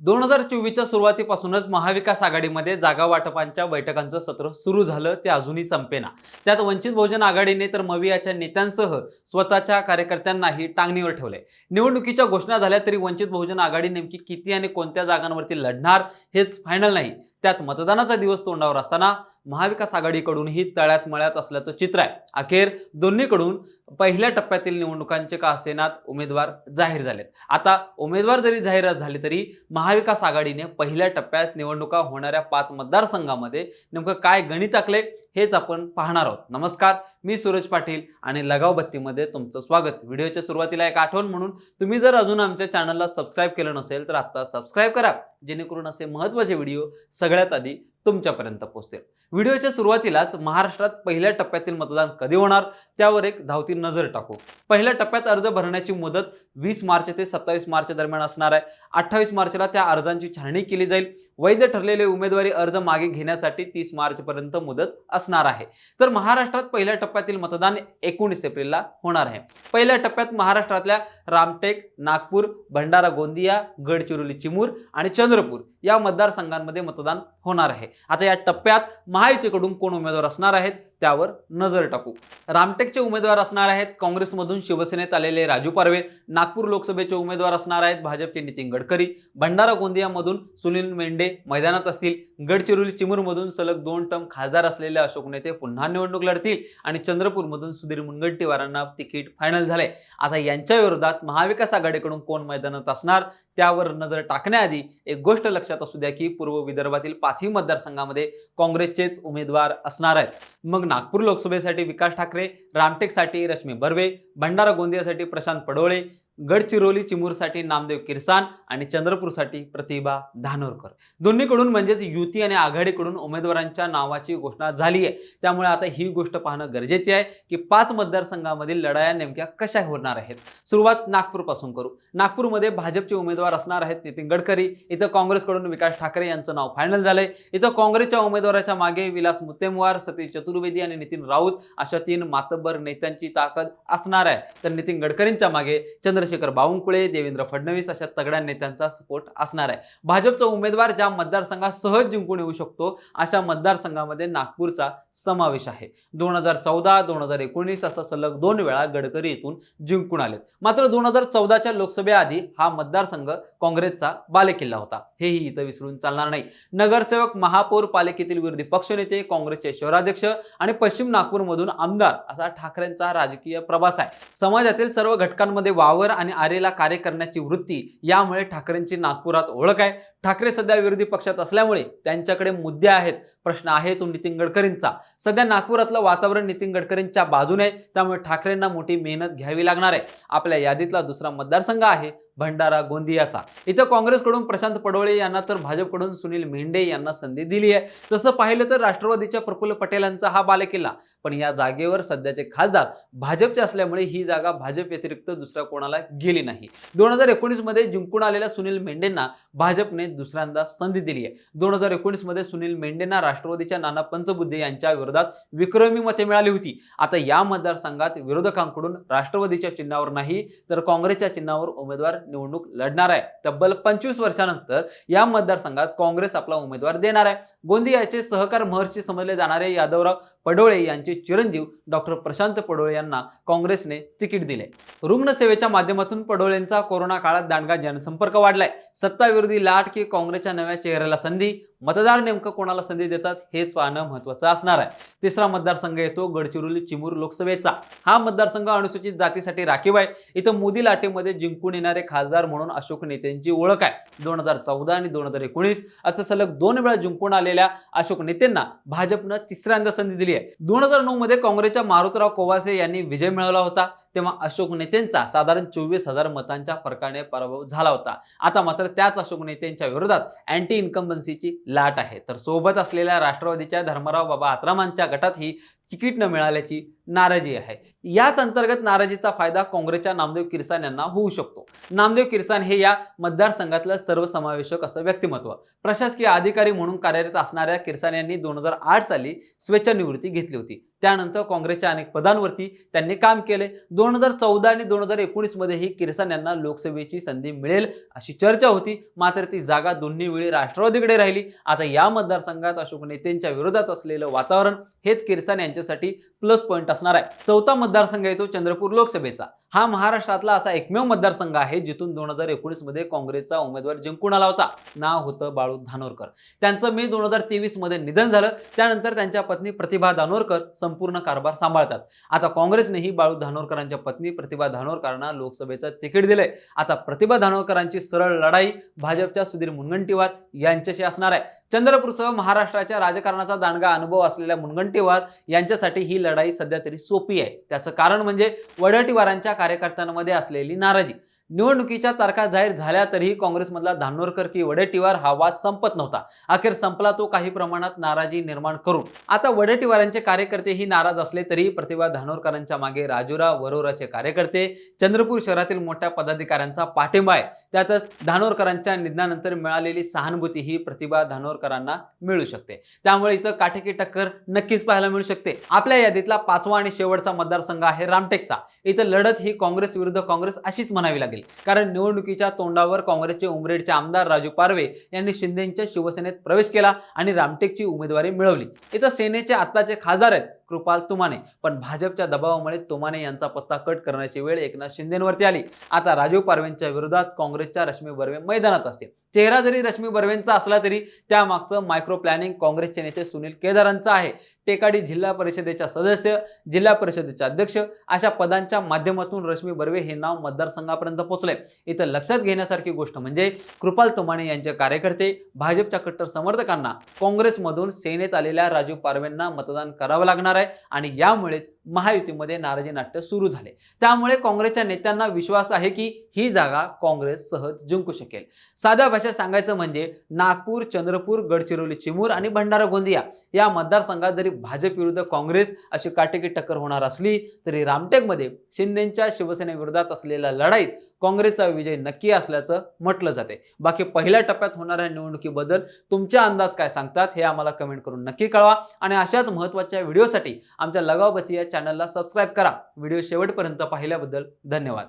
दोन हजार चोवीसच्या सुरुवातीपासूनच महाविकास आघाडीमध्ये जागा वाटपांच्या बैठकांचं सत्र सुरू झालं ते अजूनही संपेना. त्यात वंचित बहुजन आघाडीने तर मवियाच्या नेत्यांसह स्वतःच्या कार्यकर्त्यांनाही टांगणीवर ठेवलंय. निवडणुकीच्या घोषणा झाल्या तरी वंचित बहुजन आघाडी नेमकी किती आणि कोणत्या जागांवरती लढणार हेच फायनल नाही. त्यात मतदानाचा दिवस तोंडावर असताना महाविकास आघाडीकडूनही तळ्यात मळ्यात असल्याचं चित्र आहे. अखेर दोन्हीकडून पहिल्या टप्प्यातील निवडणुकांचे का असेनात उमेदवार जाहीर झालेत. आता उमेदवार जरी जाहीर झाले तरी महाविकास आघाडीने पहिल्या टप्प्यात निवडणुका होणाऱ्या पाच मतदारसंघामध्ये नेमकं काय गणित आखले हेच आपण पाहणार आहोत. नमस्कार मी सूरज पाटील आणि लगाव बत्तीमध्ये तुमचं स्वागत. व्हिडिओच्या सुरुवातीला एक आठवण म्हणून तुम्ही जर अजून आमच्या चॅनलला सबस्क्राईब केलं नसेल तर आत्ता सबस्क्राईब करा. जेणेकरून असे महत्त्वाचे व्हिडिओ सगळ्यात आधी तुमच्यापर्यंत पोहोचतील व्हिडिओच्या सुरुवातीलाच महाराष्ट्रात पहिल्या टप्प्यातील मतदान कधी होणार? त्यावर एक धावती नजर टाकू. पहिल्या टप्प्यात अर्ज भरण्याची मुदत वीस मार्च ते सत्तावीस मार्च दरम्यान असणार आहे. अठ्ठावीस मार्चला त्या अर्जांची छाननी केली जाईल. वैध ठरलेले उमेदवारी अर्ज मागे घेण्यासाठी तीस मार्चपर्यंत मुदत असणार आहे. तर महाराष्ट्रात पहिल्या टप्प्यातील मतदान एकोणीस एप्रिलला होणार आहे. पहिल्या टप्प्यात महाराष्ट्रातल्या रामटेक नागपूर भंडारा गोंदिया गडचिरोली चिमूर आणि चंद्रपूर या मतदारसंघांमध्ये मतदान होणार आहे. आता या टप्प्यात महायुतीकडून कोण उमेदवार असणार आहेत? त्यावर नजर टाकू. रामटेकचे उमेदवार असणार आहेत काँग्रेसमधून शिवसेनेत आलेले राजू पारवे. नागपूर लोकसभेचे उमेदवार असणार आहेत भाजपचे नितीन गडकरी. भंडारा गोंदियामधून सुनील मेंढे मैदानात असतील. गडचिरोली चिमूरमधून सलग दोन टर्म खासदार असलेले अशोक नेते पुन्हा निवडणूक लढतील आणि चंद्रपूरमधून सुधीर मुनगंटीवारांना तिकीट फायनल झाले आता यांच्या विरोधात महाविकास आघाडीकडून कोण मैदानात असणार? त्यावर नजर टाकण्याआधी एक गोष्ट लक्षात असू द्या की पूर्व विदर्भातील पाचही मतदारसंघामध्ये काँग्रेसचेच उमेदवार असणार आहेत. मग नागपूर लोकसभेसाठी विकास ठाकरे रामटेकसाठी रश्मी बर्वे भंडारा गोंदियासाठी प्रशांत पडोळे गडचिरोली चिमूरसाठी नामदेव किरसान आणि चंद्रपूरसाठी प्रतिभा धानोरकर. दोन्हीकडून म्हणजेच युती आणि आघाडीकडून उमेदवारांच्या नावाची घोषणा झाली आहे. त्यामुळे आता ही गोष्ट पाहणं गरजेचे आहे की पाच मतदारसंघामधील लढाया नेमक्या कशा होणार आहेत? सुरुवात नागपूरपासून करू. नागपूरमध्ये भाजपचे उमेदवार असणार आहेत नितीन गडकरी इथं काँग्रेसकडून विकास ठाकरे यांचं नाव फायनल झालंय. इथं काँग्रेसच्या उमेदवाराच्या मागे विलास मुत्तेमवार सतीश चतुर्वेदी आणि नितीन राऊत अशा तीन मातब्बर नेत्यांची ताकद असणार आहे. तर नितीन गडकरींच्या मागे चंद्र चंद्रशेखर बावनकुळे देवेंद्र फडणवीस अशा तगड्या नेत्यांचा सपोर्ट असणार आहे. भाजपचा उमेदवार ज्या मतदारसंघात सहज जिंकून येऊ शकतो अशा मतदारसंघामध्ये नागपूरचा समावेश आहे. दोन हजार चौदा दोन हजार एकोणीस असा सलग दोन वेळा गडकरी इथून जिंकून आलेत. मात्र दोन हजार चौदाच्या लोकसभेआधी हा मतदारसंघ काँग्रेसचा बालेकिल्ला होता. हेही इथं विसरून चालणार नाही. नगरसेवक महापौर पालिकेतील विरोधी पक्षनेते काँग्रेसचे शहराध्यक्ष आणि पश्चिम नागपूरमधून आमदार असा ठाकरेंचा राजकीय प्रवास आहे. समाजातील सर्व घटकांमध्ये वावर आणि आरेला कार्य करण्याची वृत्ती यामुळे ठाकरेंची नागपुरात ओळख आहे. ठाकरे सध्या विरोधी पक्षात असल्यामुळे त्यांच्याकडे मुद्दे आहेत. प्रश्न आहे तो नितीन गडकरींचा. सध्या नागपुरातलं वातावरण नितीन गडकरींच्या बाजूने आहे. त्यामुळे ठाकरेंना मोठी मेहनत घ्यावी लागणार आहे. आपल्या यादीतला दुसरा मतदारसंघ आहे भंडारा गोंदियाचा. इथं काँग्रेसकडून प्रशांत पडवळे यांना तर भाजपकडून सुनील मेंढे यांना संधी दिली आहे. तसं पाहिलं तर राष्ट्रवादीच्या प्रफुल्ल पटेलांचा हा बालेकिल्ला. पण या जागेवर सध्याचे खासदार भाजपचे असल्यामुळे ही जागा भाजप व्यतिरिक्त दुसऱ्या कोणाला गेली नाही. दोन हजार एकोणीसमध्ये जिंकून आलेल्या सुनील मेंढेंना भाजपने दुसऱ्यांदा संधी दिली आहे. दोन हजार एकोणीसमध्ये सुनील मेंढेंना राष्ट्रवादीच्या नाना पंचबुद्धे यांच्या विरोधात विक्रमी मते मिळाली होती. आता या मतदारसंघात विरोधकांकडून राष्ट्रवादीच्या चिन्हावर नाही तर काँग्रेसच्या चिन्हावर उमेदवार निवडणूक लढणार आहे. तब्बल पंचवीस वर्षानंतर या मतदारसंघात काँग्रेस आपला उमेदवार देणार आहे. गोंदियाचे सहकार महर्षी समजले जाणारे यादवराव पडोळे यांचे चिरंजीव डॉक्टर प्रशांत पडोळे यांना काँग्रेसने तिकीट दिले. रुग्णसेवेच्या माध्यमातून पडोळेंचा कोरोना काळात दांडगा जनसंपर्क वाढलाय. सत्ताविरोधी लाट की काँग्रेसच्या नव्या चेहऱ्याला संधी मतदार नेमकं कोणाला संधी देतात हेच पाहणं महत्वाचं असणार आहे. तिसरा मतदारसंघ येतो गडचिरोली चिमूर लोकसभेचा. हा मतदारसंघ अनुसूचित जातीसाठी राखीव आहे. इथं मोदी लाटेमध्ये जिंकून येणारे खासदार म्हणून अशोक नेत्यांची ओळख आहे. दोन हजार चौदा आणि दोन हजार एकोणीस असं सलग दोन वेळा जिंकून आलेल्या अशोक नेत्यांना भाजपनं तिसऱ्यांदा संधी दिली आहे. दोन हजार नऊ मध्ये काँग्रेसच्या मारुतराव कोवासे यांनी विजय मिळवला होता. तेव्हा अशोक नेत्यांचा साधारण चोवीस हजार मतांच्या फरकाने पराभव झाला होता. आता मात्र त्याच अशोक नेत्यांच्या विरोधात अँटी इन्कम्बन्सीची लाट आहे. तर सोबत असलेल्या राष्ट्रवादीच्या धर्मराव बाबा आत्रामांच्या गटातही तिकीट न मिळाल्याची नाराजी आहे. याच अंतर्गत नाराजीचा फायदा काँग्रेसच्या नामदेव किरसान यांना होऊ शकतो. नामदेव किरसान हे या मतदारसंघातलं सर्वसमावेशक असं व्यक्तिमत्व. प्रशासकीय अधिकारी म्हणून कार्यरत असणाऱ्या किरसान यांनी दोन हजार आठ साली स्वेच्छानिवृत्ती घेतली होती. त्यानंतर काँग्रेसच्या अनेक पदांवरती त्यांनी काम केले. दोन हजार चौदा आणि दोन हजार एकोणीसमध्येही किरसान यांना लोकसभेची संधी मिळेल अशी चर्चा होती. मात्र ती जागा दोन्ही वेळी राष्ट्रवादीकडे राहिली. आता या मतदारसंघात अशोक नेत्यांच्या विरोधात असलेलं वातावरण हेच किरसान यांच्या यांच्यासाठी प्लस पॉईंट असणार आहे. चौथा मतदारसंघ येतो चंद्रपूर लोकसभेचा. हा महाराष्ट्रातला असा एकमेव मतदारसंघ आहे जिथून दोन हजार एकोणीसमध्ये काँग्रेसचा उमेदवार जिंकून आला होता. नाव होतं बाळू धानोरकर. त्यांचं मे दोन हजार तेवीसमध्ये निधन झालं. त्यानंतर त्यांच्या पत्नी प्रतिभा धानोरकर संपूर्ण कारभार सांभाळतात. आता काँग्रेसनेही बाळू धानोरकरांच्या पत्नी प्रतिभा धानोरकरांना लोकसभेचं तिकीट दिलंय. आता प्रतिभा धानोरकरांची सरळ लढाई भाजपच्या सुधीर मुनगंटीवार यांच्याशी असणार आहे. चंद्रपूरसह महाराष्ट्राच्या राजकारणाचा दांडगा अनुभव असलेल्या मुनगंटीवार यांच्या त्यांच्यासाठी ही लढाई सध्या तरी सोपी आहे. त्याचं कारण म्हणजे वडटीवारांच्या कार्यकर्त्यांमध्ये असलेली नाराजी. निवडणुकीच्या तारखा जाहीर झाल्या तरीही काँग्रेसमधला धानोरकर की वडेट्टीवार हा वाद संपत नव्हता. अखेर संपला तो काही प्रमाणात नाराजी निर्माण करून. आता वडेट्टीवारांचे कार्यकर्तेही नाराज असले तरी प्रतिभा धानोरकरांच्या मागे राजुरा वरोराचे कार्यकर्ते चंद्रपूर शहरातील मोठ्या पदाधिकाऱ्यांचा पाठिंबा आहे. त्यातच धानोरकरांच्या निधनानंतर मिळालेली सहानुभूती ही प्रतिभा धानोरकरांना मिळू शकते. त्यामुळे इथं काटेकी टक्कर नक्कीच पाहायला मिळू शकते. आपल्या यादीतला पाचवा आणि शेवटचा मतदारसंघ आहे रामटेकचा. इथं लढत ही काँग्रेस विरुद्ध काँग्रेस अशीच म्हणावी लागेल. कारण निवडणुकीच्या तोंडावर काँग्रेसचे उमरेडचे आमदार राजू पारवे यांनी शिंदेच्या शिवसेनेत प्रवेश केला आणि रामटेकची उमेदवारी मिळवली. इथं सेनेचे आत्ताचे खासदार आहेत कृपाल तुमाने पण भाजपच्या दबावामुळे तुमाने यांचा पत्ता कट करण्याची वेळ एकनाथ शिंदेवरती आली. आता राजीव पारवेंच्या विरोधात काँग्रेसच्या रश्मी बर्वे मैदानात असतील. चेहरा जरी रश्मी बर्वेंचा असला तरी त्यामागचं मायक्रो प्लॅनिंग काँग्रेसचे नेते सुनील केदारांचं आहे. टेकाडी जिल्हा परिषदेच्या सदस्य जिल्हा परिषदेचे अध्यक्ष अशा पदांच्या माध्यमातून रश्मी बर्वे हे नाव मतदारसंघापर्यंत पोहोचले. इथं लक्षात घेण्यासारखी गोष्ट म्हणजे कृपाल तुमाने यांचे कार्यकर्ते भाजपच्या कट्टर समर्थकांना काँग्रेसमधून सेनेत आलेल्या राजीव पारवेंना मतदान करावं लागणार आहे. आणि यामुळेच महायुतीमध्ये नाराजी नाट्य सुरू झाले. त्यामुळे काँग्रेसच्या नेत्यांना विश्वास आहे की ही जागा काँग्रेस सहज जिंकू शकेल. साध्या भाषेत सांगायचं म्हणजे नागपूर चंद्रपूर गडचिरोली चिमूर आणि भंडारा गोंदिया या मतदारसंघात जरी भाजप विरुद्ध काँग्रेस अशी काटेकी टक्कर होणार असली तरी रामटेकमध्ये शिंदेच्या शिवसेनेविरोधात असलेल्या लढाईत काँग्रेसचा विजय नक्की असल्याचं म्हटलं जाते. बाकी पहिल्या टप्प्यात होणाऱ्या निवडणुकीबद्दल तुमचे अंदाज काय सांगतात हे आम्हाला कमेंट करून नक्की कळवा. आणि अशाच महत्त्वाच्या व्हिडिओसाठी आमच्या लगावबती या चॅनलला सबस्क्राईब करा. व्हिडिओ शेवटपर्यंत पाहिल्याबद्दल धन्यवाद.